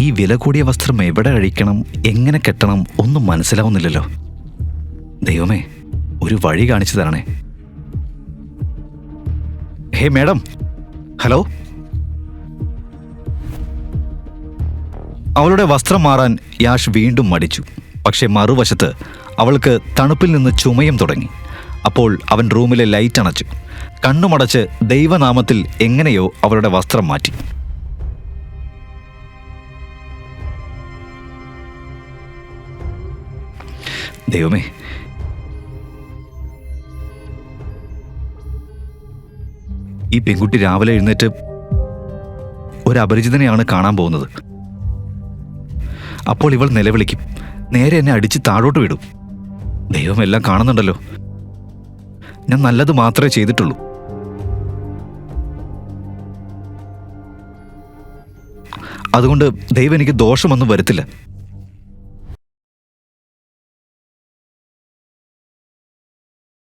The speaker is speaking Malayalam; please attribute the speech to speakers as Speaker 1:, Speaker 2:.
Speaker 1: ഈ വില കൂടിയ വസ്ത്രം എവിടെ അഴിക്കണം എങ്ങനെ കെട്ടണം ഒന്നും മനസ്സിലാവുന്നില്ലല്ലോ. ദൈവമേ ഒരു വഴി കാണിച്ചു തരണേ. Hey madam. ഹലോ? അവളുടെ വസ്ത്രം മാറാൻ യാഷ് വീണ്ടും മടിച്ചു. പക്ഷേ മറുവശത്ത് അവൾക്ക് തണുപ്പിൽ നിന്ന് ചുമയും തുടങ്ങി. അപ്പോൾ അവൻ റൂമിലെ ലൈറ്റ് അണച്ചു. കണ്ണുമടച്ച് ദൈവനാമത്തിൽ എങ്ങനെയോ അവളുടെ വസ്ത്രം മാറ്റി. ദൈവമേ. ഈ പെൺകുട്ടി രാവിലെ എഴുന്നേറ്റ് ഒരു അപരിചിതനെയാണ് കാണാൻ പോകുന്നത്. അപ്പോൾ ഇവൾ നിലവിളിക്കും. നേരെ എന്നെ അടിച്ച് താഴോട്ട് വിടും. ദൈവം എല്ലാം കാണുന്നുണ്ടല്ലോ. ഞാൻ നല്ലത് മാത്രമേ ചെയ്തിട്ടുള്ളൂ. അതുകൊണ്ട് ദൈവം എനിക്ക് ദോഷമൊന്നും വരുത്തില്ല.